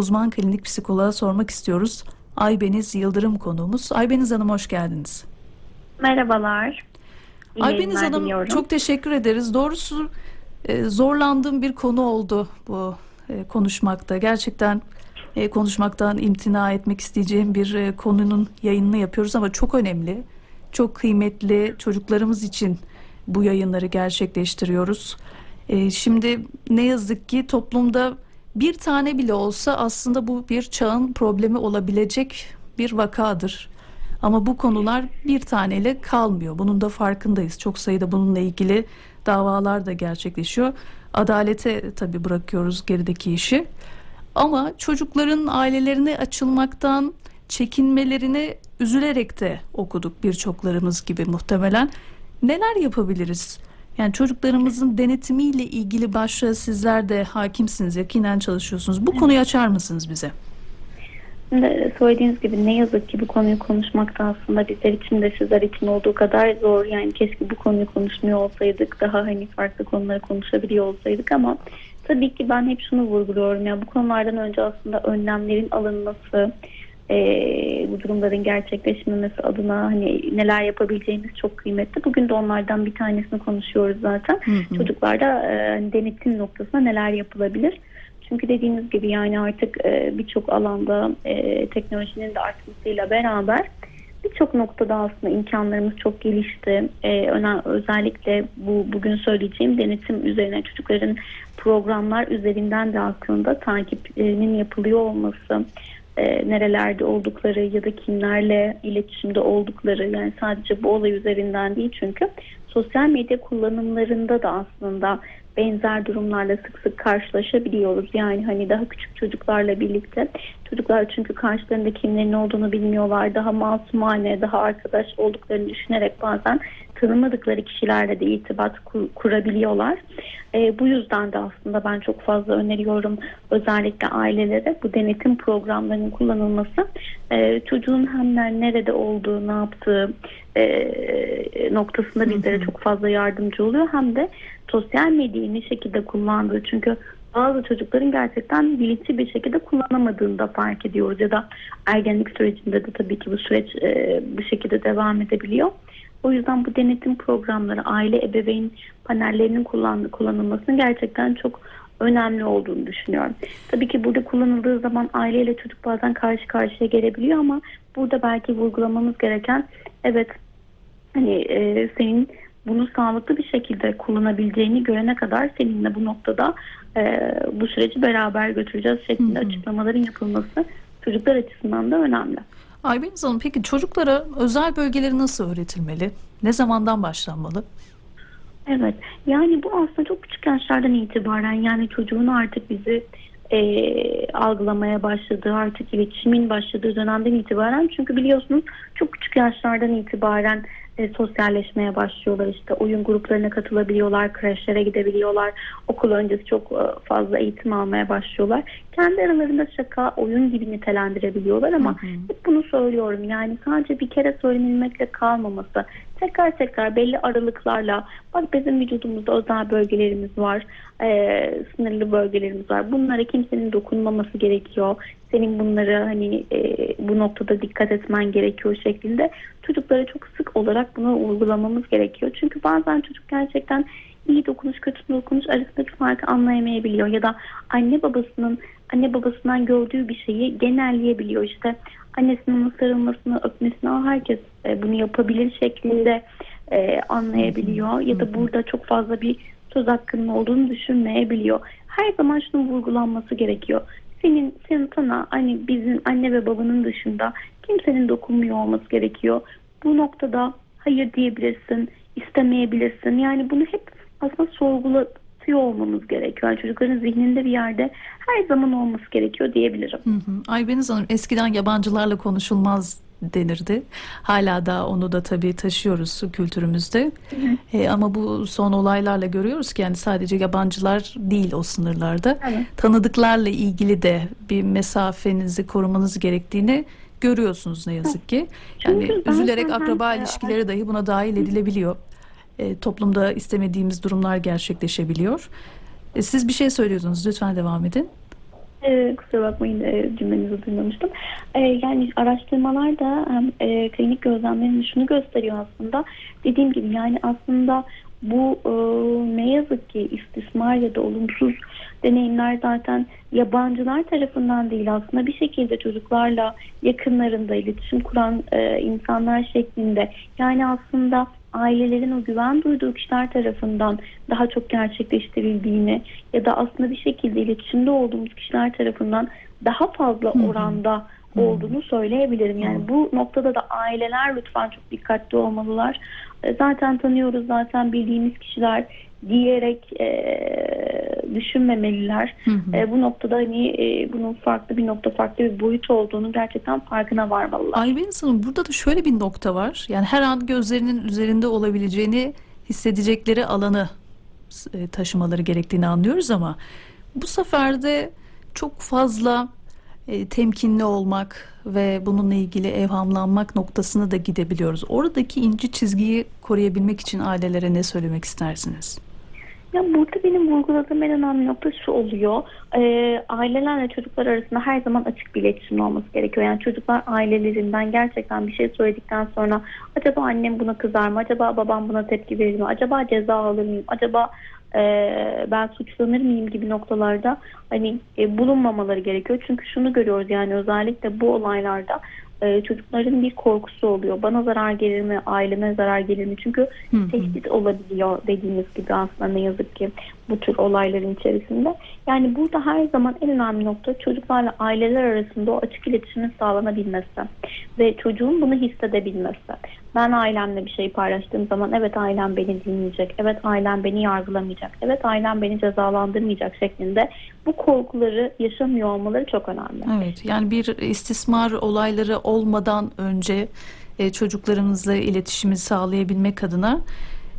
uzman klinik psikoloğa sormak istiyoruz. Aybeniz Yıldırım konuğumuz. Aybeniz Hanım hoş geldiniz. Merhabalar. İyi Aybeniz Hanım diliyorum. çok teşekkür ederiz. Doğrusu e, zorlandığım bir konu oldu bu e, konuşmakta. Gerçekten e, konuşmaktan imtina etmek isteyeceğim bir e, konunun yayınını yapıyoruz ama çok önemli. Çok kıymetli çocuklarımız için bu yayınları gerçekleştiriyoruz. E, şimdi ne yazık ki toplumda bir tane bile olsa aslında bu bir çağın problemi olabilecek bir vakadır. Ama bu konular bir taneyle kalmıyor. Bunun da farkındayız. Çok sayıda bununla ilgili davalar da gerçekleşiyor. Adalete tabii bırakıyoruz gerideki işi. Ama çocukların ailelerine açılmaktan çekinmelerini üzülerek de okuduk birçoklarımız gibi muhtemelen. Neler yapabiliriz? Yani çocuklarımızın denetimiyle ilgili başta sizler de hakimsiniz, yakinen çalışıyorsunuz. Bu konuyu açar mısınız bize? Şimdi söylediğiniz gibi ne yazık ki bu konuyu konuşmak da aslında bizler için de sizler için olduğu kadar zor. Yani keşke bu konuyu konuşmuyor olsaydık. Daha hani farklı konuları konuşabiliyor olsaydık ama tabii ki ben hep şunu vurguluyorum. Ya bu konulardan önce aslında önlemlerin alınması, eee, bu durumların gerçekleşmemesi adına hani neler yapabileceğimiz çok kıymetli. Bugün de onlardan bir tanesini konuşuyoruz zaten. Hı hı. Çocuklarda e, denetim noktasında neler yapılabilir? Çünkü dediğiniz gibi yani artık e, birçok alanda e, teknolojinin de artmasıyla beraber birçok noktada aslında imkanlarımız çok gelişti. E, öne- özellikle bu bugün söyleyeceğim denetim üzerine çocukların programlar üzerinden de aslında takipinin yapılıyor olması, e, nerelerde oldukları ya da kimlerle iletişimde oldukları yani sadece bu olay üzerinden değil çünkü sosyal medya kullanımlarında da aslında benzer durumlarla sık sık karşılaşabiliyoruz. Yani hani daha küçük çocuklarla birlikte çocuklar çünkü karşılarında kimlerin olduğunu bilmiyorlar. Daha masumane, daha arkadaş olduklarını düşünerek bazen tanımadıkları kişilerle de irtibat kur- kurabiliyorlar. E, bu yüzden de aslında ben çok fazla öneriyorum özellikle ailelere bu denetim programlarının kullanılması. E, çocuğun hem ner- nerede olduğu, ne yaptığı e, noktasında bizlere çok fazla yardımcı oluyor. Hem de sosyal medyayı ne şekilde kullandığı. Çünkü bazı çocukların gerçekten bilinçli bir şekilde kullanamadığını da fark ediyoruz. Ya da ergenlik sürecinde de tabii ki bu süreç e, bu şekilde devam edebiliyor. O yüzden bu denetim programları, aile ebeveyn panellerinin kullan, kullanılmasının gerçekten çok önemli olduğunu düşünüyorum. Tabii ki burada kullanıldığı zaman aileyle çocuk bazen karşı karşıya gelebiliyor ama burada belki vurgulamamız gereken evet hani e, senin bunu sağlıklı bir şekilde kullanabileceğini görene kadar seninle bu noktada e, bu süreci beraber götüreceğiz şeklinde Hı hı. açıklamaların yapılması çocuklar açısından da önemli. Aybeniz Hanım peki çocuklara özel bölgeleri nasıl öğretilmeli? Ne zamandan başlanmalı? Evet yani bu aslında çok küçük yaşlardan itibaren yani çocuğun artık bizi e, algılamaya başladığı artık iletişimin başladığı dönemden itibaren çünkü biliyorsunuz çok küçük yaşlardan itibaren e, sosyalleşmeye başlıyorlar işte oyun gruplarına katılabiliyorlar, kreşlere gidebiliyorlar, okul öncesi çok e, fazla eğitim almaya başlıyorlar. Kendi aralarında şaka, oyun gibi nitelendirebiliyorlar ama Hı hı. hep bunu söylüyorum yani sadece bir kere söylenilmekle kalmaması tekrar tekrar belli aralıklarla bak bizim vücudumuzda özel bölgelerimiz var e, sınırlı bölgelerimiz var. Bunlara kimsenin dokunmaması gerekiyor. Senin bunları hani e, bu noktada dikkat etmen gerekiyor şeklinde. Çocuklara çok sık olarak bunu uygulamamız gerekiyor. Çünkü bazen çocuk gerçekten iyi dokunuş kötü dokunuş arasındaki farkı anlayamayabiliyor ya da anne babasının anne babasından gördüğü bir şeyi genelleyebiliyor. İşte annesinin onu sarılmasını öpmesini "Aa, herkes e, bunu yapabilir şeklinde e, anlayabiliyor ya da burada çok fazla bir söz hakkının olduğunu düşünmeyebiliyor. Her zaman şunun vurgulanması gerekiyor. Senin, senin sana hani bizim anne ve babanın dışında kimsenin dokunmuyor olması gerekiyor. Bu noktada hayır diyebilirsin, istemeyebilirsin. Yani bunu hep aslında sorgulatıyor olmamız gerekiyor. Yani çocukların zihninde bir yerde her zaman olması gerekiyor diyebilirim. Hı hı. Aybeniz Hanım eskiden yabancılarla konuşulmaz denirdi. Hala da onu da tabii taşıyoruz kültürümüzde. E, ama bu son olaylarla görüyoruz ki yani sadece yabancılar değil o sınırlarda. Evet. Tanıdıklarla ilgili de bir mesafenizi korumanız gerektiğini görüyorsunuz ne yazık ki. Yani üzülerek akraba ilişkileri dahi buna dahil edilebiliyor. E, toplumda istemediğimiz durumlar gerçekleşebiliyor. E, siz bir şey söylüyordunuz. Lütfen devam edin. Ee, kusura bakmayın e, cümlenizi duymamıştım. Ee, yani araştırmalar da hem e, klinik gözlemlerin şunu gösteriyor aslında. Dediğim gibi yani aslında bu e, ne yazık ki istismar ya da olumsuz deneyimler zaten yabancılar tarafından değil aslında bir şekilde çocuklarla yakınlarında iletişim kuran e, insanlar şeklinde yani aslında ailelerin o güven duyduğu kişiler tarafından daha çok gerçekleştirildiğini ya da aslında bir şekilde iletişimde olduğumuz kişiler tarafından daha fazla oranda olduğunu söyleyebilirim. Yani bu noktada da aileler lütfen çok dikkatli olmalılar. E, Zaten tanıyoruz, zaten bildiğimiz kişiler diyerek e, düşünmemeliler. Hı hı. E, bu noktada hani e, bunun farklı bir nokta, farklı bir boyut olduğunu gerçekten farkına varmalılar. Aybeniz Hanım burada da şöyle bir nokta var. Yani her an gözlerinin üzerinde olabileceğini hissedecekleri alanı e, taşımaları gerektiğini anlıyoruz ama bu sefer de çok fazla e, temkinli olmak ve bununla ilgili evhamlanmak noktasına da gidebiliyoruz. Oradaki ince çizgiyi koruyabilmek için ailelere ne söylemek istersiniz? Ya burada benim vurguladığım en önemli nokta şu oluyor. Ee, ailelerle çocuklar arasında her zaman açık bir iletişim olması gerekiyor. Yani çocuklar ailelerinden gerçekten bir şey söyledikten sonra acaba annem buna kızar mı? Acaba babam buna tepki verir mi? Acaba ceza alır mıyım? Acaba e, ben suçlanır mıyım gibi noktalarda hani e, bulunmamaları gerekiyor. Çünkü şunu görüyoruz yani özellikle bu olaylarda e, çocukların bir korkusu oluyor. Bana zarar gelir mi? Aileme zarar gelir mi? Çünkü Hı hı. tehdit olabiliyor dediğiniz gibi aslında ne yazık ki bu tür olayların içerisinde. Yani burada her zaman en önemli nokta çocuklarla aileler arasında o açık iletişimin sağlanabilmesi ve çocuğun bunu hissedebilmesi. Ben ailemle bir şey paylaştığım zaman evet ailem beni dinleyecek, evet ailem beni yargılamayacak, evet ailem beni cezalandırmayacak şeklinde bu korkuları yaşamıyor olmaları çok önemli. Evet, yani bir istismar olayları olmadan önce e, çocuklarımızla iletişimi sağlayabilmek adına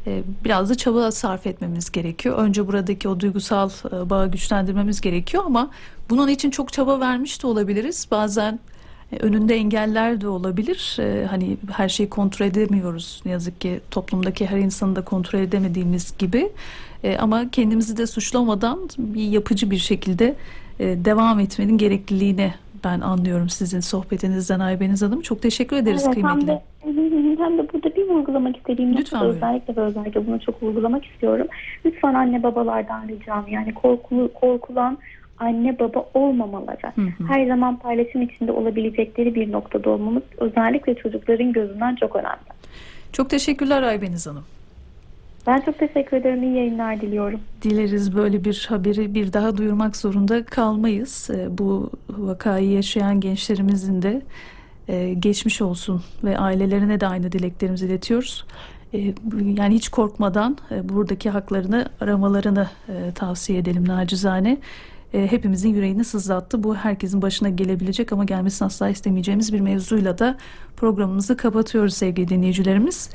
e, biraz da çaba sarf etmemiz gerekiyor. Önce buradaki o duygusal e, bağı güçlendirmemiz gerekiyor ama bunun için çok çaba vermiş de olabiliriz. Bazen e, önünde engeller de olabilir. E, hani her şeyi kontrol edemiyoruz ne yazık ki toplumdaki her insanı da kontrol edemediğimiz gibi. E, ama kendimizi de suçlamadan bir yapıcı bir şekilde e, devam etmenin gerekliliğini ben anlıyorum sizin sohbetinizden Aybeniz Hanım. Çok teşekkür ederiz Evet, hem kıymetli. de, hem de burada bir vurgulamak istediğim Lütfen nokta özellikle ve özellikle bunu çok vurgulamak istiyorum. Lütfen anne babalardan ricam yani korkulu, korkulan anne baba olmamaları. Hı hı. Her zaman paylaşım içinde olabilecekleri bir noktada olmamız özellikle çocukların gözünden çok önemli. Çok teşekkürler Aybeniz Hanım. Ben çok teşekkür ederim. İyi yayınlar diliyorum. Dileriz böyle bir haberi bir daha duyurmak zorunda kalmayız. E, Bu vakayı yaşayan gençlerimizin de e, geçmiş olsun ve ailelerine de aynı dileklerimizi iletiyoruz. E, Yani hiç korkmadan e, buradaki haklarını aramalarını e, tavsiye edelim nacizane. Hepimizin yüreğini sızlattı. Bu herkesin başına gelebilecek ama gelmesini asla istemeyeceğimiz bir mevzuyla da programımızı kapatıyoruz sevgili dinleyicilerimiz.